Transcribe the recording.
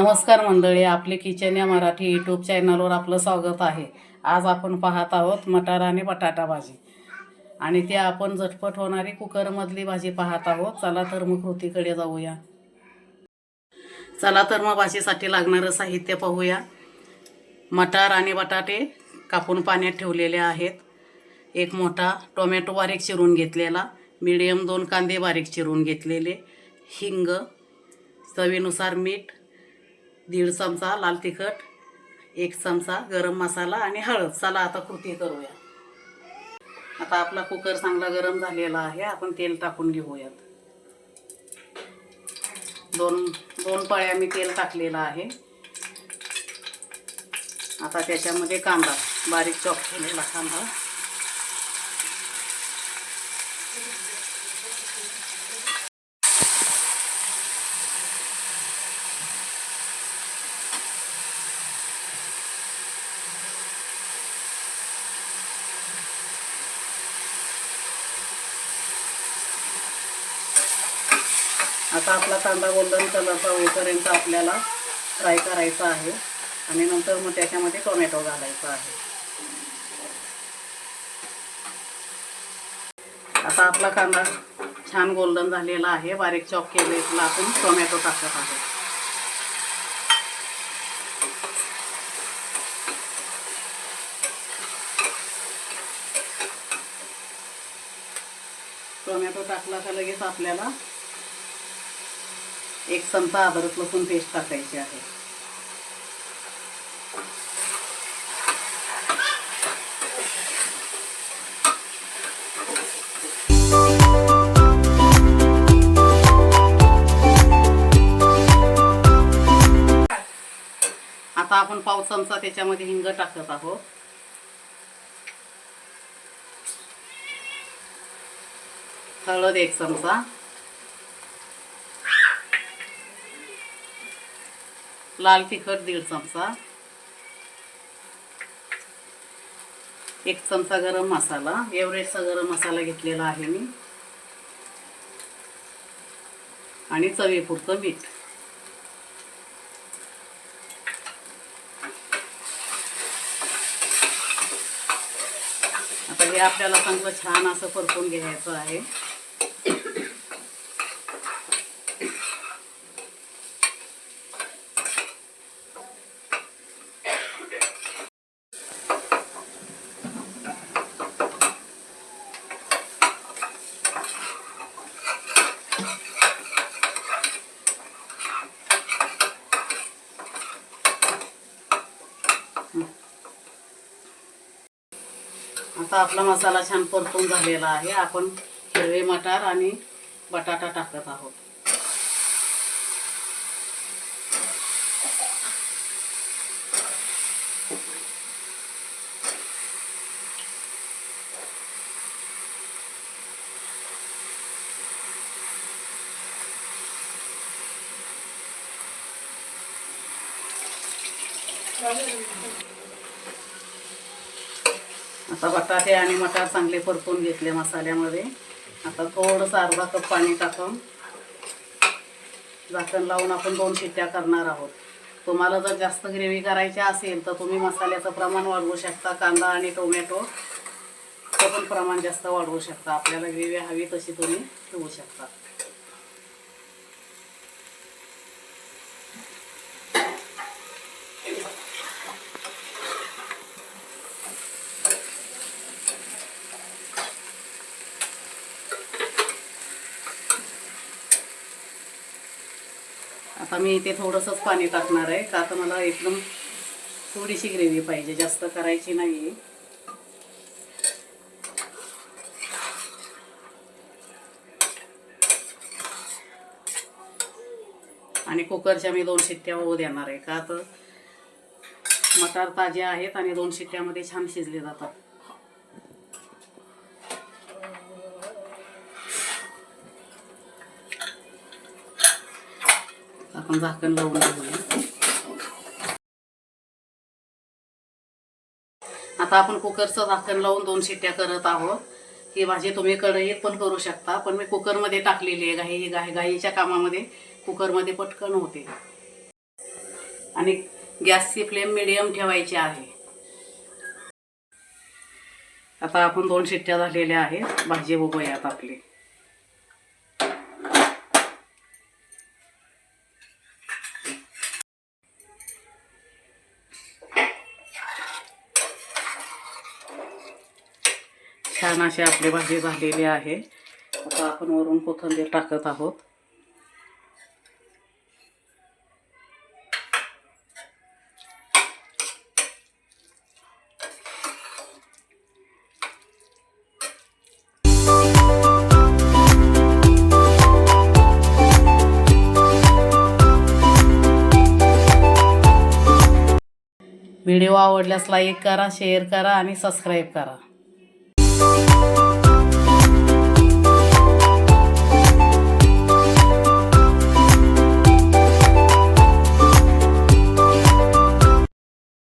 नमस्कार मंडळी आपले किचन या मराठी यूट्यूब चॅनलवर आपलं स्वागत आहे. आज आपण पाहत आहोत मटार आणि बटाटा भाजी. आणि ते आपण झटपट होणारी कुकरमधली भाजी पाहत आहोत. चला तर मग कृतीकडे जाऊया. चला तर मग भाजीसाठी लागणारं साहित्य पाहूया. मटार आणि बटाटे कापून पाण्यात ठेवलेले आहेत. एक मोठा टोमॅटो बारीक चिरून घेतलेला. मिडियम दोन कांदे बारीक चिरून घेतलेले. हिंग चवीनुसार मीठ दीड चमचा लाल तिखट एक चमचा गरम मसाला आणि हळद. चला आता कृती करूया. आता आपला कुकर चांगला गरम झालेला आहे. आपण तेल टाकून घेऊयात. दोन दोन पळ्या मी तेल टाकलेलं आहे. आता त्याच्यामध्ये कांदा बारीक चॉप केलेला कांदा. आता आपला कांदा गोल्डन कलरचा होईपर्यंत आपल्याला फ्राय करायचा आहे. आणि नंतर मग त्याच्यामध्ये टोमॅटो घालायचा आहे. आता आपला कांदा छान गोल्डन झालेला आहे. बारीक चॉप केलेला आपण टोमॅटो टाकत आहोत. टोमॅटो टाकला का लगेच आपल्याला एक चमचा अद्रक लसूण पेस्ट टाकायची आहे. आता आपण पाव चमचा त्याच्यामध्ये हिंग टाकत आहोत. हळद एक चमचा. लाल तिखट दीड चमचा. एक चमचा गरम मसाला. एवरेस्टचा गरम मसाला घेतलेला आहे मी. आणि चवीपुरतं मीठ. आता हे आपल्याला चांगलं छान असं परतून घ्यायचं आहे. आता आपला मसाला छान परतून झालेला आहे. आपण हिरवे मटार आणि बटाटा टाकत आहोत. आता बटाटे आणि मटार चांगले परतून घेतले मसाल्यामध्ये. आता थोडंसं अर्धा कप पाणी टाकून झाकण लावून आपण दोन शिट्ट्या करणार आहोत. तुम्हाला जर जास्त ग्रेव्ही करायची असेल तर तुम्ही मसाल्याचं प्रमाण वाढवू शकता. कांदा आणि टोमॅटो पण प्रमाण जास्त वाढवू शकता. आपल्याला ग्रेव्ही हवी तशी तुम्ही ठेवू शकता. आता मी इथे थोडंसंच पाणी टाकणार आहे का तर मला एकदम थोडीशी ग्रेव्ही पाहिजे जास्त करायची नाही आहे आणि कुकरच्या मी दोन शिट्ट्या होऊ देणार आहे का तर मटार ताजे आहेत आणि दोन शिट्ट्यामध्ये छान शिजले जातात. आपण झाकण लावून घेऊया. आता आपण कुकरचं झाकण लावून दोन शिट्ट्या करत आहोत. ही भाजी तुम्ही कढईत पण करू शकता पण मी कुकरमध्ये टाकलेली आहे घाई घाई घाईच्या कामामध्ये कुकरमध्ये पटकन होते. आणि गॅसची फ्लेम मिडियम ठेवायची आहे. आता आपण दोन शिट्ट्या झालेल्या आहेत. भाजी बघूयात आपली. छान अशी आपली भाजी झालेली आहे. आता आपण वरून कोथंबीर टाकत आहोत. व्हिडिओ आवडल्यास लाईक करा शेअर करा आणि सबस्क्राईब करा.